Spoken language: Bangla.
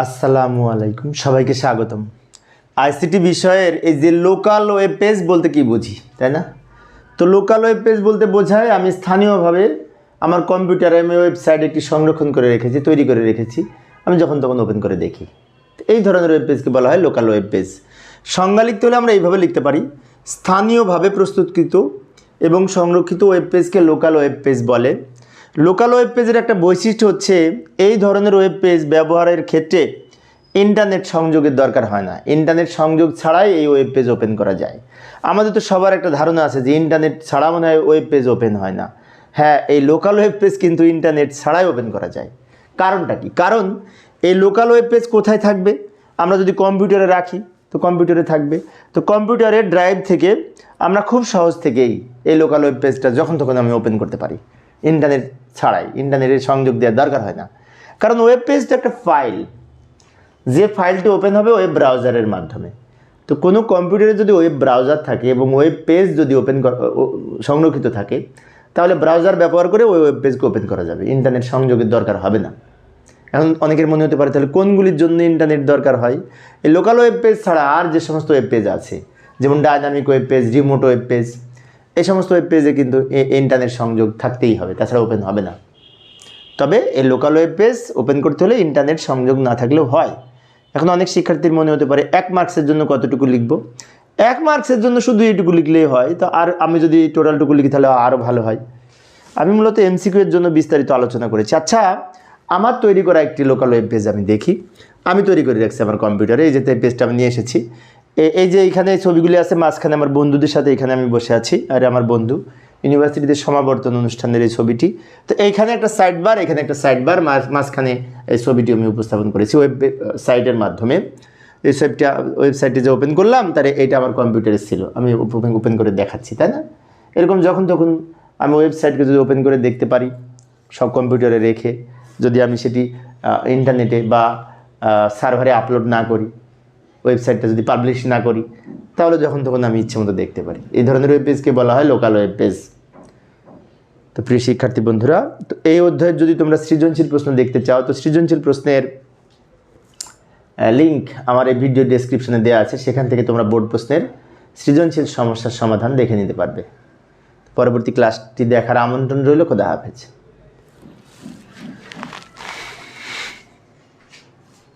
আসসালামু আলাইকুম, সবাইকে স্বাগতম। আইসিটি বিষয়ের এই যে লোকাল ওয়েব পেজ বলতে কি বুঝি, তাই না? তো লোকাল ওয়েব পেজ বলতে বোঝায় আমি স্থানীয়ভাবে আমার কম্পিউটারে আমি ওয়েবসাইট একটি সংরক্ষণ করে রেখেছি, তৈরি করে রেখেছি, আমি যখন তখন ওপেন করে দেখি। এই ধরনের ওয়েব পেজকে বলা হয় লোকাল ওয়েব পেজ। সংজ্ঞা লিখতে হলে আমরা এইভাবে লিখতে পারি, স্থানীয়ভাবে প্রস্তুতকৃত এবং সংরক্ষিত ওয়েব পেজকে লোকাল ওয়েব পেজ বলে। লোকাল ওয়েব পেজের একটা বৈশিষ্ট্য হচ্ছে, এই ধরনের ওয়েব পেজ ব্যবহারের ক্ষেত্রে ইন্টারনেট সংযোগের দরকার হয় না। ইন্টারনেট সংযোগ ছাড়াই এই ওয়েব পেজ ওপেন করা যায়। আমাদের তো সবার একটা ধারণা আছে যে ইন্টারনেট ছাড়া মনে হয় ওয়েব পেজ ওপেন হয় না। হ্যাঁ এই লোকাল ওয়েব পেজ কিন্তু ইন্টারনেট ছাড়াই ওপেন করা যায়। কারণটা কি? কারণ, এই লোকাল ওয়েব পেজ কোথায় থাকবে? আমরা যদি কম্পিউটারে রাখি, তো কম্পিউটারে থাকবে। তো কম্পিউটারের ড্রাইভ থেকে আমরা খুব সহজ থেকেই এই লোকাল ওয়েব পেজটা যখন তখন আমি ওপেন করতে পারি। ইন্টারনেট ছাড়াই, ইন্টারনেটের সংযোগ দেওয়ার দরকার হয় না। কারণ ওয়েব পেজটা একটা ফাইল যে ফাইলটি ওপেন হবে ওয়েব ব্রাউজারের মাধ্যমে। তো কোনো কম্পিউটারে যদি ওয়েব ব্রাউজার থাকে এবং ওয়েব পেজ যদি ওপেন সংরক্ষিত থাকে, তাহলে ব্রাউজার ব্যবহার করে ওই ওয়েব পেজকে ওপেন করা যাবে। ইন্টারনেট সংযোগের দরকার হবে না। এখন অনেকের মনে হতে পারে, তাহলে কোনগুলির জন্য ইন্টারনেট দরকার হয়? এই লোকাল ওয়েব পেজ ছাড়া আর যে সমস্ত ওয়েব পেজ আছে, যেমন dynamic web page remote web page এই সমস্ত ওয়েব পেজে কিন্তু এ- ইন্টারনেট সংযোগ থাকতেই হবে, তাছাড়া ওপেন হবে না। তবে এই লোকাল ওয়েব পেজ ওপেন করতে হলে ইন্টারনেট সংযোগ না থাকলেও হয়। এখন অনেক শিক্ষার্থীর মনে হতে পারে, এক মার্কসের জন্য কতটুকু লিখব? এক মার্কসের জন্য শুধু এইটুকু লিখলেই হয়, তো আর আমি যদি টোটালটুকু লিখি তাহলে আরও ভালো হয়। আমি মূলত এমসিকিউ এর জন্য বিস্তারিত আলোচনা করেছি। আচ্ছা আমার তৈরি করা একটি লোকাল ওয়েব পেজ আমি দেখি। আমি তৈরি করে রাখছি আমার কম্পিউটারে এই যে পেজটা আমি নিয়ে এসেছি। এ- এই যে এইখানে ছবিগুলি আছে, মাঝখানে আমার বন্ধুদের সাথে এখানে আমি বসে আছি আর আমার বন্ধু। ইউনিভার্সিটিতে সমাবর্তন অনুষ্ঠানের এই ছবিটি। তো এইখানে একটা সাইড বার এখানে একটা সাইড বার মাঝখানে এই ছবিটি আমি উপস্থাপন করেছি ওয়েব সাইটের মাধ্যমে। এই ওয়েবটা ওয়েবসাইটে যে ওপেন করলাম, তার এইটা আমার কম্পিউটারে ছিল। আমি ওপেন করে দেখাচ্ছি, তাই না? এরকম যখন তখন আমি ওয়েবসাইটকে যদি ওপেন করে দেখতে পারি, সব কম্পিউটারে রেখে যদি আমি সেটি ইন্টারনেটে বা সার্ভারে আপলোড না করি ওয়েবসাইটটা যদি পাবলিশ না করি, তাহলে যখন তখন আমি ইচ্ছে মতো দেখতে পারি। এই ধরনের ওয়েব পেজকে বলা হয় লোকাল ওয়েব পেজ তো প্রিয় শিক্ষার্থী বন্ধুরা, তো এই অধ্যায়ে যদি তোমরা সৃজনশীল প্রশ্ন দেখতে চাও, তো সৃজনশীল প্রশ্নের লিঙ্ক আমার এই ভিডিও ডেসক্রিপশনে দেওয়া আছে। সেখান থেকে তোমরা বোর্ড প্রশ্নের সৃজনশীল সমস্যার সমাধান দেখে নিতে পারবে। পরবর্তী ক্লাসটি দেখার আমন্ত্রণ রইল। খোদা হাফেজ।